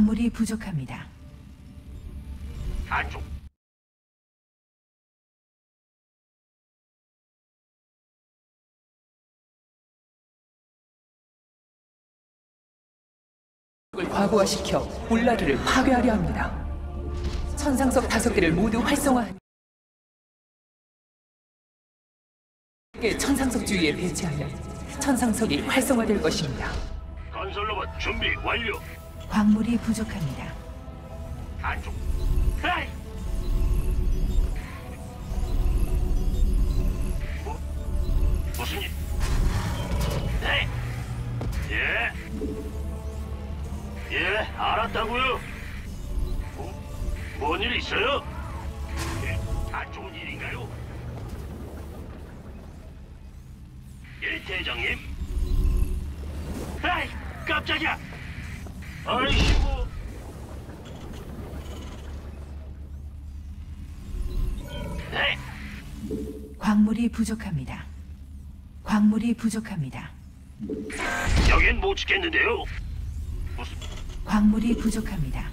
광물이 부족합니다. 안쪽. 을 과부하시켜 울라르를 파괴하려 합니다. 천상석 다섯 개를 모두 활성화한 개 천상석 주위에 배치하면 천상석이 활성화될 것입니다. 건설로봇 준비 완료. 광물이 부족합니다. 안쪽. 에이! 뭐, 무슨 일? 네. 예. 예, 알았다고요. 뭐, 뭔일 있어요? 예, 안 좋은 일인가요? 예, 대장님. 에이, 깜짝이야. 네. 광물이 부족합니다. 광물이 부족합니다. 여긴 못 지켰는데요. 무슨 광물이 부족합니다.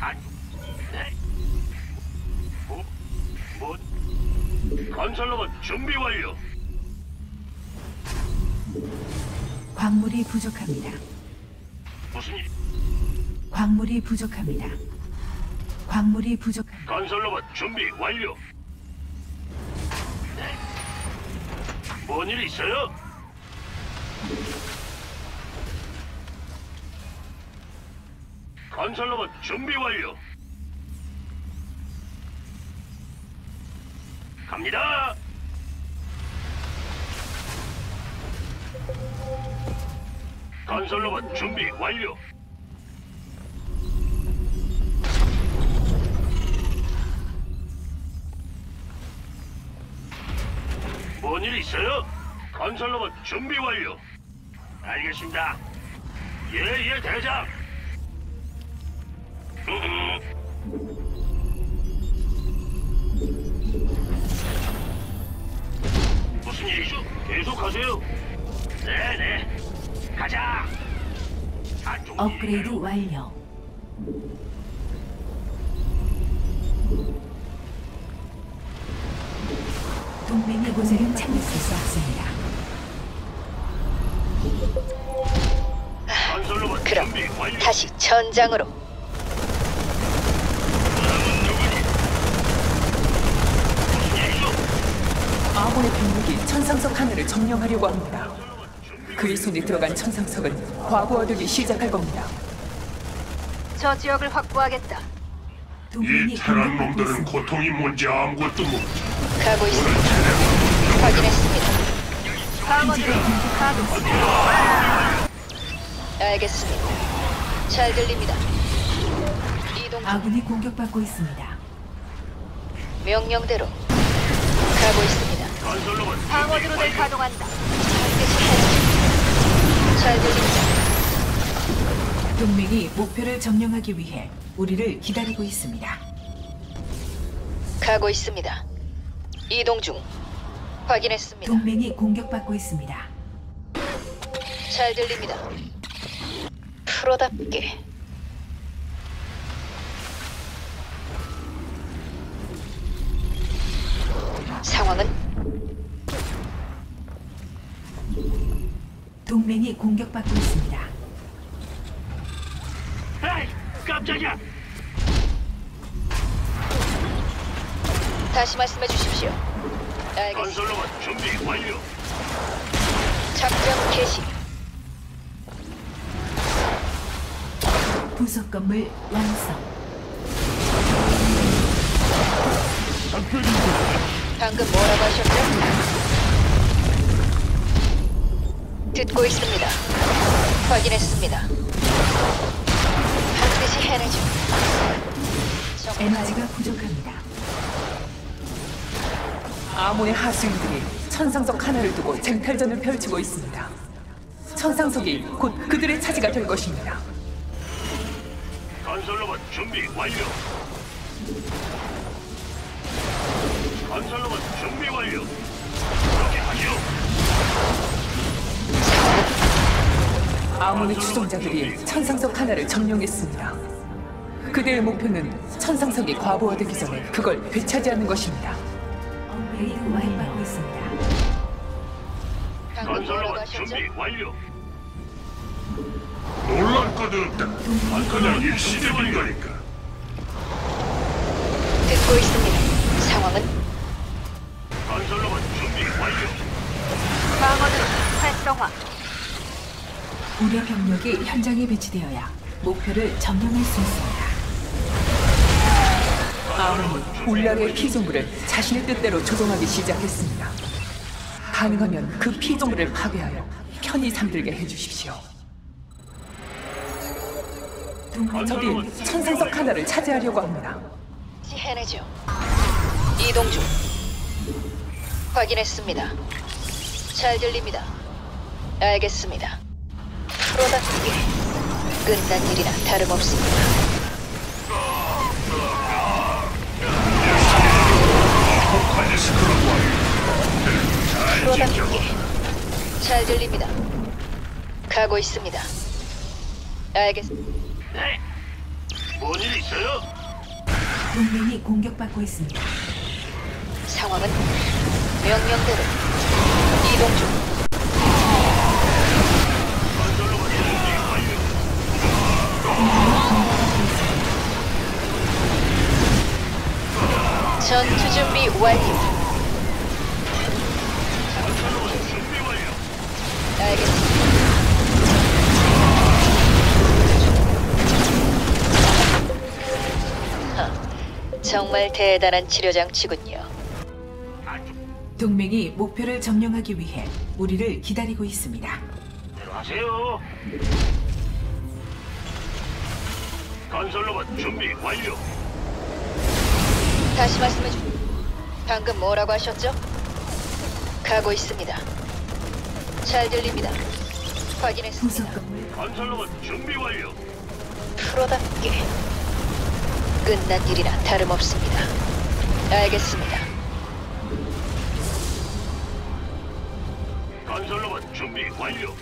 안 네. 뭐? 뭐? 건설로봇 준비 완료. 광물이 부족합니다. 무슨 일? 광물이 부족합니다. 광물이 부족합니다. 건설로봇 준비 완료. 네. 뭔일 있어요? 건설로봇 준비 완료. 갑니다. 건설로봇 준비 완료. 뭔 일 있어요? 건설로봇 준비 완료. 알겠습니다. 예, 예, 대장. 업그레이드? 완료. 동맹이 고세를 참을 수 없습니다. 건설로봇 그럼 준비 완료. 다시 전장으로 누구니? 아몬의 병력이 천상석 하나를 점령하려고 합니다. 그의 손에 들어간 천상석은 과부하되기 시작할 겁니다. 저 지역을 확보하겠다. 이 테란 놈들은 있습니다. 고통이 뭔지 아무것도 모르지. 가고 있습니다. 확인했습니다. 방어드로 가겠습니다. 알겠습니다. 잘 들립니다. 이동 중. 아군이 공격받고 있습니다. 명령대로 가고 있습니다. 건설로봇 완료. 가동한다. 반드시 해내죠. 잘 들립니다. 동맹이 목표를 점령하기 위해 우리를 기다리고 있습니다. 가고 있습니다. 이동 중. 확인했습니다. 동맹이 공격받고 있습니다. 잘 들립니다. 프로답게 상황은 동맹이 공격받고 있습니다. 에이, 깜짝이야. 다시 말씀해 주십시오. 알겠습니다. 건설로봇 준비 완료. 작전 개시. 부속 건물 완성. 방금 뭐라고 하셨죠? 듣고 있습니다. 확인했습니다. 반드시 해내죠. 에너지가 부족합니다. 아몬의 하수인들이 천상석 하나를 두고 쟁탈전을 펼치고 있습니다. 천상석이 곧 그들의 차지가 될 것입니다. 건설로봇 준비 완료. 건설로봇 준비 완료. 그렇게 하죠. 아몬의 추종자들이 천상석 하나를 점령했습니다. 그들의 목표는 천상석이 과부하되기 전에 그걸 되찾이하는 것입니다. 업그레이드 완료하고 있습니다. 하셨죠? 준비 완료. 놀랄 것도 없다. 그냥 일시적인 거니까. 듣고 있습니다. 상황은 건설로봇 준비 완료. 방어는 활성화. 우리 병력이 현장에 배치되어야 목표를 점령할 수 있습니다. 아몬이 울라르의 피조물을 자신의 뜻대로 조종하기 시작했습니다. 가능하면 그 피조물을 파괴하여 편히 잠들게 해주십시오. 적이 천상석 하나를 차지하려고 합니다. 해내죠. 이동 중. 확인했습니다. 잘 들립니다. 알겠습니다. 프로답게 끝난 일이나 다름없습니다. 아포칼리스크라고 잘 들립니다. 가고 있습니다. 알겠습니다. 네. 뭔일 있어요? 동맹이 공격받고 있습니다. 상황은 명령대로 이동 중. 전투 준비 완료. 알겠습니다. 하, 정말 대단한 치료 장치군요. 동맹이 목표를 점령하기 위해 우리를 기다리고 있습니다. 들어가세요. 건설 로봇 준비 완료. 다시 말씀해 주. 방금 뭐라고 하셨죠? 가고 있습니다. 잘 들립니다. 확인했습니다. 건설로봇 준비 완료. 프로답게 끝난 일이나 다름없습니다. 알겠습니다. 건설로봇 준비 완료.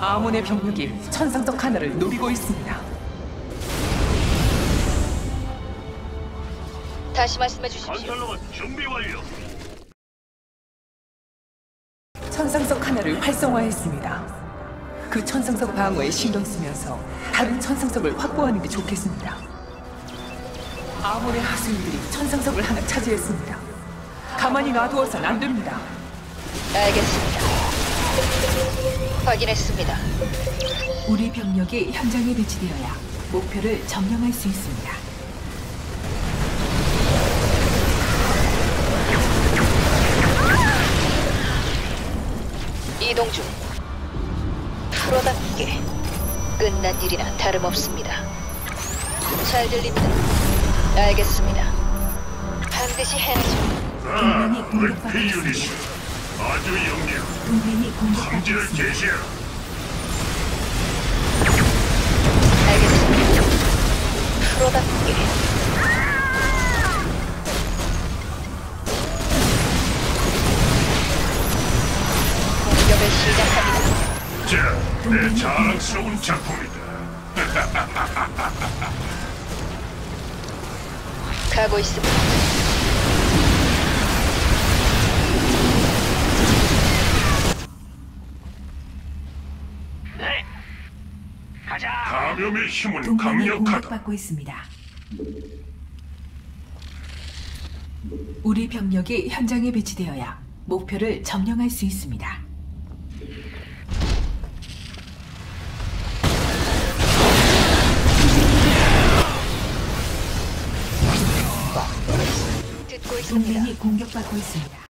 아몬의 병력이 천상석 하나를 노리고 있습니다. 다시 말씀해 주십시오. 건설로봇 준비 완료. 천상석 하나를 활성화했습니다. 그 천상석 방어에 신경 쓰면서 다른 천상석을 확보하는 게 좋겠습니다. 아몬의 하수인들이 천상석을 하나 차지했습니다. 가만히 놔두어선 안 됩니다. 알겠습니다. 확인했습니다. 우리 병력이 현장에 배치되어야 목표를 점령할 수 있습니다. 이동 중. 프로답게 끝난 일이나 다름없습니다. 잘 들립니다. 알겠습니다. 반드시 해내죠. 아, 동맹이 공격받고 물피 있습니다. 유닛이 아주 영리한 동맹이 공격받고 있습니다. 개시해라. 알겠습니다. 프로답게 공격을 시작합니다. 자, 내 자랑스러운 작품이다. 가고 있습니다. 네. 가자. 감염의 힘은 동맹이 강력하다. 공격받고 있습니다. 우리 병력이 현장에 배치되어야 목표를 점령할 수 있습니다. 동맹이 공격받고 있습니다.